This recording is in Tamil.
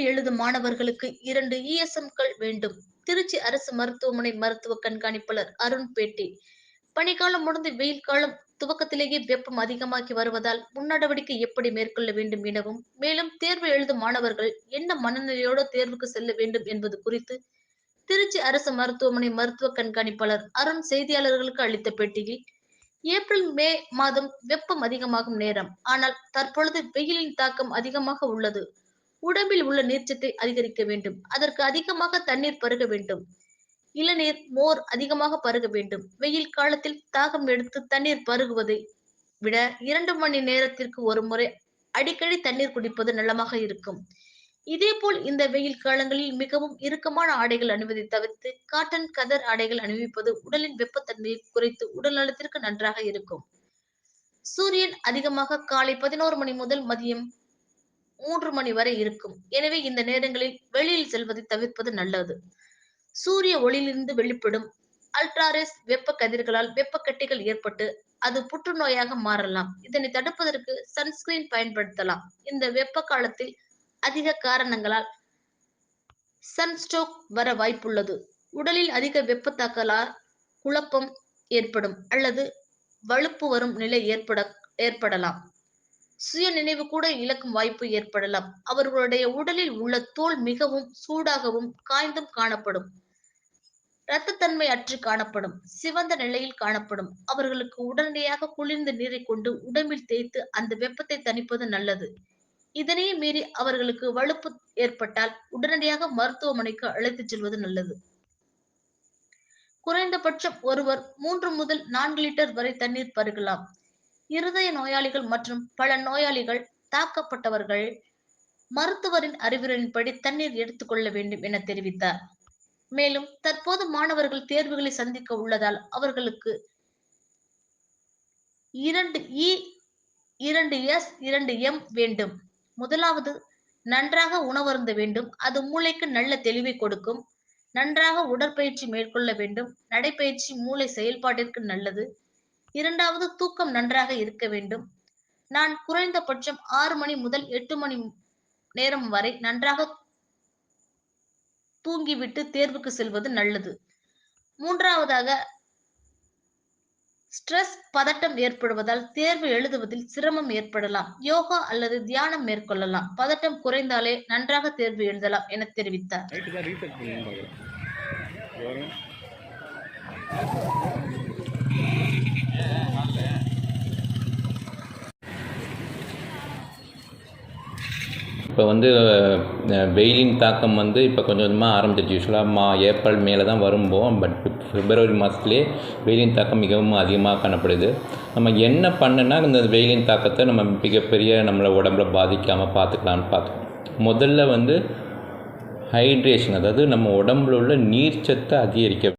தேர்வு எழுதும் மாணவர்களுக்கு இரண்டு இஎஸ்எம்கள் வேண்டும். திருச்சி அரசு மருத்துவமனை மருத்துவ கண்காணிப்பாளர் அருண் பேட்டி பனிக்காலம் முடிந்து வெயில் காலம் துவக்கத்திலேயே வெப்பம் அதிகமாகி வருவதால் முன்னடவடிக்கை எப்படி மேற்கொள்ள வேண்டும் எனவும் மேலும் தேர்வு எழுதும் மாணவர்கள் என்ன மனநிலையோடு தேர்வுக்கு செல்ல வேண்டும் என்பது குறித்து திருச்சி அரசு மருத்துவமனை மருத்துவ கண்காணிப்பாளர் அருண் செய்தியாளர்களுக்கு அளித்த பேட்டியில் ஏப்ரல் மே மாதம் வெப்பம் அதிகமாகும் நேரம். ஆனால் தற்பொழுது வெயிலின் தாக்கம் அதிகமாக உள்ளது. உடம்பில் உள்ள நீர்ச்சத்தை அதிகரிக்க வேண்டும். அதற்கு அதிகமாக தண்ணீர் பருக வேண்டும். இளநீர் மோர் அதிகமாக பருக வேண்டும். வெயில் காலத்தில் தாகம் எடுத்து தண்ணீர் பருகுவதை விட இரண்டு மணி நேரத்திற்கு ஒரு முறை அடிக்கடி தண்ணீர் குடிப்பது நலமாக இருக்கும். இதேபோல் இந்த வெயில் காலங்களில் மிகவும் இறுக்கமான ஆடைகள் அணிவதை தவிர்த்து காட்டன் கதர் ஆடைகள் அணிவிப்பது உடலின் வெப்பத்தன்மையை குறைத்து உடல் நலத்திற்கு நன்றாக இருக்கும். சூரியன் அதிகமாக காலை பதினோரு மணி முதல் மதியம் மூன்று மணி வரை இருக்கும். எனவே இந்த நேரங்களில் வெளியில் செல்வதை தவிர்ப்பது நல்லது. சூரிய ஒளியிலிருந்து வெளிப்படும் அல்ட்ராரேஸ் வெப்ப கதிர்களால் வெப்பக்கட்டிகள் ஏற்பட்டு அது புற்றுநோயாக மாறலாம். இதனை தடுப்பதற்கு சன்ஸ்கிரீன் பயன்படுத்தலாம். இந்த வெப்ப காலத்தில் அதிக காரணங்களால் சன்ஸ்ட்ரோக் வர வாய்ப்புள்ளது. உடலில் அதிக வெப்ப தாக்கலால் குழப்பம் ஏற்படும் அல்லது வலுப்பு வரும் நிலை ஏற்பட ஏற்படலாம். சுய நினைவு கூட இழக்கும் வாய்ப்பு ஏற்படலாம். அவர்களுடைய உடலில் உள்ள தோல் மிகவும் சூடாகவும் காய்ந்தும் காணப்படும். இரத்தத்தன்மை அற்று காணப்படும். சிவந்த நிலையில் காணப்படும். அவர்களுக்கு உடனடியாக குளிர்ந்த நீரை கொண்டு உடம்பில் தேய்த்து அந்த வெப்பத்தை தணிப்பது நல்லது. இதனையே மீறி அவர்களுக்கு வலுப்பு ஏற்பட்டால் உடனடியாக மருத்துவமனைக்கு அழைத்துச் செல்வது நல்லது. குறைந்தபட்சம் ஒருவர் மூன்று முதல் நான்கு லிட்டர் வரை தண்ணீர் பருகலாம். இருதய நோயாளிகள் மற்றும் பல நோயாளிகள் தாக்கப்பட்டவர்கள் மருத்துவரின் அறிவுரையின்படி தண்ணீர் எடுத்துக்கொள்ள வேண்டும் என தெரிவித்தார். மேலும் தற்போது மாணவர்கள் தேர்வுகளை சந்திக்க உள்ளதால் அவர்களுக்கு இரண்டு இ இரண்டு எஸ் இரண்டு எம் வேண்டும். முதலாவது நன்றாக உணவருந்த வேண்டும். அது மூளைக்கு நல்ல தெளிவை கொடுக்கும். நன்றாக உடற்பயிற்சி மேற்கொள்ள வேண்டும். நடைப்பயிற்சி மூளை செயல்பாட்டிற்கு நல்லது. இரண்டாவது தூக்கம் நன்றாக இருக்க வேண்டும். நான் குறைந்தபட்சம் ஆறு மணி முதல் எட்டு மணி நேரம் வரை நன்றாக தூங்கிவிட்டு தேர்வுக்கு செல்வது நல்லது. மூன்றாவதாக ஸ்ட்ரெஸ் பதட்டம் ஏற்படுவதால் தேர்வு எழுதுவதில் சிரமம் ஏற்படலாம். யோகா அல்லது தியானம் மேற்கொள்ளலாம். பதட்டம் குறைந்தாலே நன்றாக தேர்வு எழுதலாம் என தெரிவித்தார். இப்போ வந்து வெயிலின் தாக்கம் வந்து இப்போ கொஞ்சம் கொஞ்சமாக ஆரம்பிச்சிருச்சு. யூஸ்வலாக மா ஏப்ரல் மேலே தான் வரும்போம் பட் பிப்ரவரி மாதத்துலேயே வெயிலின் தாக்கம் மிகவும் அதிகமாக காணப்படுது. நம்ம என்ன பண்ணுனா இந்த வெயிலின் தாக்கத்தை நம்ம மிகப்பெரிய நம்மளை உடம்புல பாதிக்காமல் பார்த்துக்கலான்னு பார்த்தோம் முதல்ல வந்து ஹைட்ரேஷன் அதாவது நம்ம உடம்புல உள்ள நீர்ச்சத்தை அதிகரிக்க